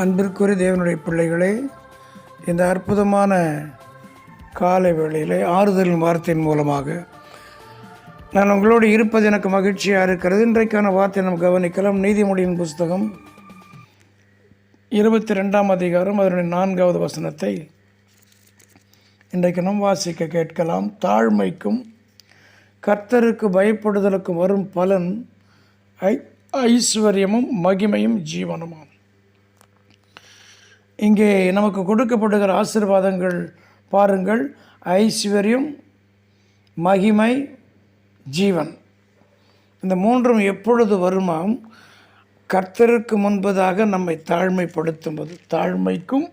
அன்பிற்குரிய தேவனுடைய பிள்ளைகளே இந்த அற்புதமான காலை வேளையிலே ஆறுதலின் வார்த்தையின் மூலமாக நான் உங்களோடு இருப்பது எனக்கு மகிழ்ச்சியாக இருக்கிறது. இன்றைக்கான வார்த்தை நாம் கவனிக்கலாம். நீதிமொழியின் புஸ்தகம் இருபத்தி ரெண்டாம் அதிகாரம் அதனுடைய நான்காவது வசனத்தை இன்றைக்கு நாம் வாசிக்க கேட்கலாம். தாழ்மைக்கும் கர்த்தருக்கு பயப்படுதலுக்கும் வரும் பலன் ஐ ஐஸ்வர்யமும் மகிமையும் ஜீவனமாம். இங்கே நமக்கு கொடுக்கப்படுகிற ஆசீர்வாதங்கள் பாருங்கள். ஐஸ்வர்யம் மகிமை ஜீவன். இந்த மூன்றும் எப்பொழுது வருமாம் கர்த்தருக்கு முன்பதாக நம்மை தாழ்மைப்படுத்தும்போது தாழ்மைக்கும்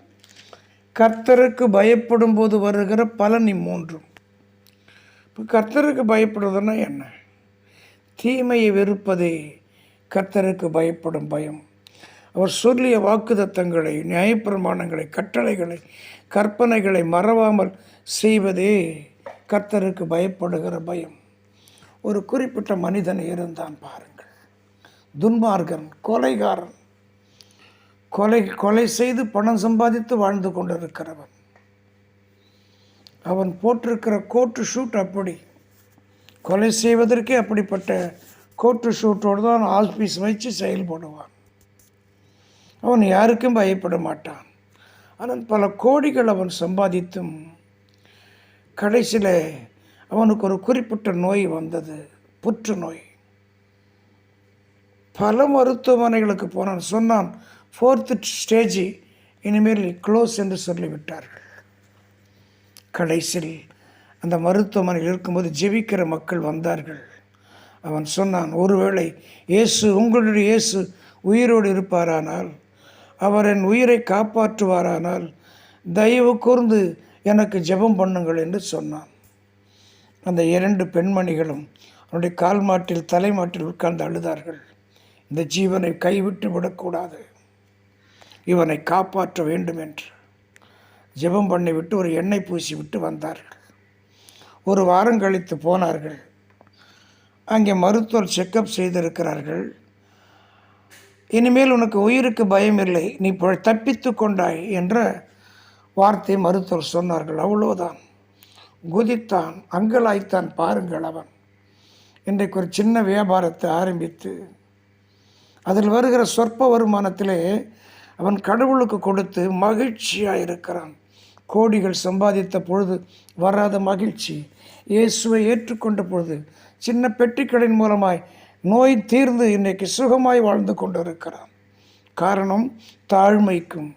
கர்த்தருக்கு பயப்படும் போது வருகிற பலன் இம்மூன்றும். இப்போ கர்த்தருக்கு பயப்படுவதுன்னா என்ன? தீமையை வெறுப்பதே கர்த்தருக்கு பயப்படும் பயம். அவர் சொல்லிய வாக்குதத்தங்களை நியாயப்பிரமாணங்களை கட்டளைகளை கற்பனைகளை மறவாமல் செய்வதே கர்த்தருக்கு பயப்படுகிற பயம். ஒரு குறிப்பிட்ட மனிதன் இருந்தான் பாருங்கள். துன்மார்கன் கொலைகாரன். கொலை கொலை செய்து பணம் சம்பாதித்து வாழ்ந்து கொண்டிருக்கிறவன். அவன் போட்டிருக்கிற கோட்டு ஷூட் அப்படி. கொலை செய்வதற்கே அப்படிப்பட்ட கோட்டு ஷூட்டோடு தான் ஆஃபீஸ் வச்சு செயல்படுவான். அவன் யாருக்கும் பயப்பட மாட்டான். ஆனால் பல கோடிகள் அவன் சம்பாதித்தும் கடைசியில் அவனுக்கு ஒரு குறிப்பிட்ட நோய் வந்தது புற்றுநோய். பல மருத்துவமனைகளுக்கு போனான். சொன்னான் ஃபோர்த்து ஸ்டேஜ் இனிமேல் க்ளோஸ் என்று சொல்லிவிட்டார்கள். கடைசியில் அந்த மருத்துவமனையில் இருக்கும்போது ஜெபிக்கிற மக்கள் வந்தார்கள். அவன் சொன்னான் ஒருவேளை இயேசு உங்களுடைய இயேசு உயிரோடு இருப்பாரானால் அவர் என் உயிரை காப்பாற்றுவாரானால் தயவு கூர்ந்து எனக்கு ஜெபம் பண்ணுங்கள் என்று சொன்னான். அந்த இரண்டு பெண்மணிகளும் அவனுடைய கால் மாட்டில் தலைமாட்டில் உட்கார்ந்து அழுதார்கள். இந்த ஜீவனை கைவிட்டு விடக்கூடாது. இவனை காப்பாற்ற வேண்டும் என்று ஜெபம் பண்ணிவிட்டு ஒரு எண்ணெய் பூசி விட்டு வந்தார்கள். ஒரு வாரம் கழித்து போனார்கள். அங்கே மருத்துவர் செக்கப் செய்திருக்கிறார்கள். இனிமேல் உனக்கு உயிருக்கு பயம் இல்லை நீ தப்பித்து கொண்டாய் என்ற வார்த்தை மருத்துவர் சொன்னார்கள். அவ்வளோதான் குதித்தான் அங்கலாய்த்தான் பாருங்கள் அவன். இன்றைக்கு ஒரு சின்ன வியாபாரத்தை ஆரம்பித்து அதில் வருகிற சொற்ப வருமானத்திலே அவன் கடவுளுக்கு கொடுத்து மகிழ்ச்சியாக இருக்கிறான். கோடிகள் சம்பாதித்த பொழுது வராத மகிழ்ச்சி. இயேசுவை ஏற்றுக்கொண்ட பொழுது சின்ன பெட்டிக்கடையின் மூலமாய் நோய் தீர்ந்து இன்றைக்கு சுகமாய் வாழ்ந்து கொண்டிருக்கிறான். காரணம் தாழ்மைக்கும்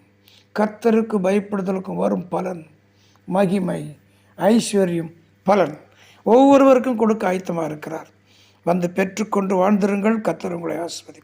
கர்த்தருக்கு பயப்படுதலுக்கும் வரும் பலன் மகிமை ஐஸ்வர்யம் பலன். ஒவ்வொருவருக்கும் கொடுக்க ஆயத்தமாக இருக்கிறார். வந்து பெற்றுக்கொண்டு வாழ்ந்திருங்கள் கத்தர் உங்களை ஆஸ்வதிக்கும்